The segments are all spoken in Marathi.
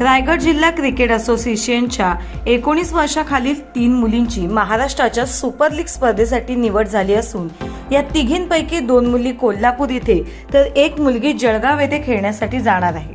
रायगड जिल्हा क्रिकेट असोसिएशनच्या एकोणीस वर्षाखालील तीन मुलींची महाराष्ट्राच्या सुपर लीग स्पर्धेसाठी निवड झाली असून या तिघींपैकी दोन मुली कोल्हापूर येथे तर एक मुलगी जळगाव येथे खेळण्यासाठी जाणार आहे.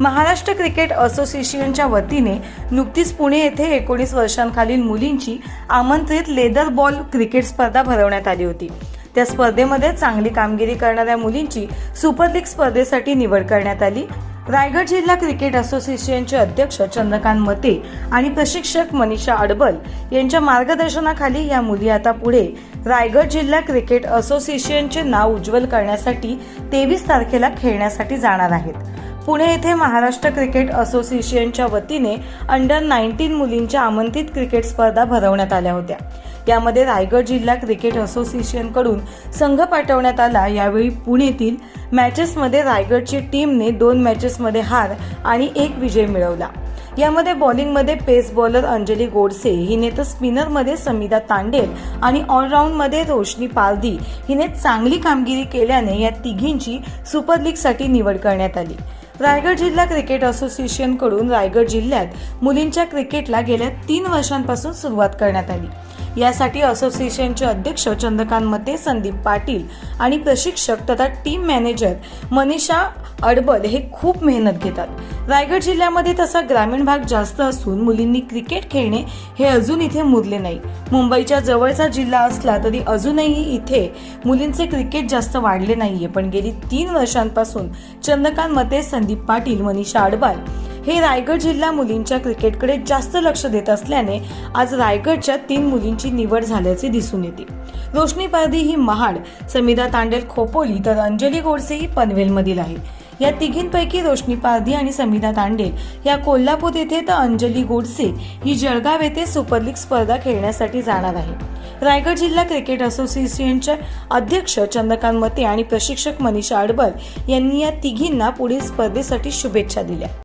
महाराष्ट्र क्रिकेट असोसिएशनच्या वतीने नुकतीच पुणे येथे एकोणीस वर्षांखालील मुलींची आमंत्रित लेदर बॉल क्रिकेट स्पर्धा भरवण्यात आली होती. त्या स्पर्धेमध्ये चांगली कामगिरी करणाऱ्या मुलींची सुपर लीग स्पर्धेसाठी निवड करण्यात आली. रायगड जिल्हा क्रिकेट असोसिएशनचे अध्यक्ष चंद्रकांत मते आणि प्रशिक्षक मनीषा अडबल यांच्या मार्गदर्शनाखाली या मुली आता पुढे रायगड जिल्हा क्रिकेट असोसिएशनचे नाव उज्ज्वल करण्यासाठी तेवीस तारखेला खेळण्यासाठी जाणार आहेत. पुणे येथे महाराष्ट्र क्रिकेट असोसिएशनच्या वतीने अंडर नाईन्टीन मुलींच्या आमंत्रित क्रिकेट स्पर्धा भरवण्यात आल्या होत्या. यामध्ये रायगड जिल्हा क्रिकेट असोसिएशनकडून संघ पाठवण्यात आला. यावेळी पुणेतील मॅचेसमध्ये रायगडची टीमने दोन मॅचेसमध्ये हार आणि एक विजय मिळवला. यामध्ये बॉलिंगमध्ये पेस बॉलर अंजली गोडसे हिने तर स्पिनरमध्ये समिता तांडेल आणि ऑलराऊंडमध्ये रोशनी पारधी हिने चांगली कामगिरी केल्याने या तिघींची सुपर लीगसाठी निवड करण्यात आली. रायगड जिल्हा क्रिकेट असोसिएशनकडून रायगड जिल्ह्यात मुलींच्या क्रिकेटला गेल्या तीन वर्षांपासून सुरुवात करण्यात आली. यासाठी असोसिएशनचे अध्यक्ष चंद्रकांत मते संदीप पाटील आणि प्रशिक्षक तथा टीम मॅनेजर मनीषा अडबल हे खूप मेहनत घेतात. रायगड जिल्ह्यामध्ये तसा ग्रामीण भाग जास्त असून मुलींनी क्रिकेट खेळणे हे अजून इथे मुरले नाही. मुंबईच्या जवळचा जिल्हा असला तरी अजूनही इथे मुलींचे क्रिकेट जास्त वाढले नाहीये. पण गेली तीन वर्षांपासून चंद्रकांत मते संदीप पाटील मनीषा अडबाल हे रायगड जिल्हा मुलींच्या क्रिकेटकडे जास्त लक्ष देत असल्याने आज रायगडच्या तीन मुलींची निवड झाल्याचे दिसून येते. रोशनी पारधी ही महाड समिधा तांडेल खोपोली तर अंजली गोडसे ही पनवेलमधील आहे या तिघींपैकी रोशनी पारधी आणि समिधा तांडेल या कोल्हापूर येथे तर अंजली गोडसे ही जळगाव येथे सुपर लीग स्पर्धा खेळण्यासाठी जाणार आहे रायगड जिल्हा क्रिकेट असोसिएशनचे अध्यक्ष चंद्रकांत मते आणि प्रशिक्षक मनीषा अडबल यांनी या तिघींना पुढील स्पर्धेसाठी शुभेच्छा दिल्या.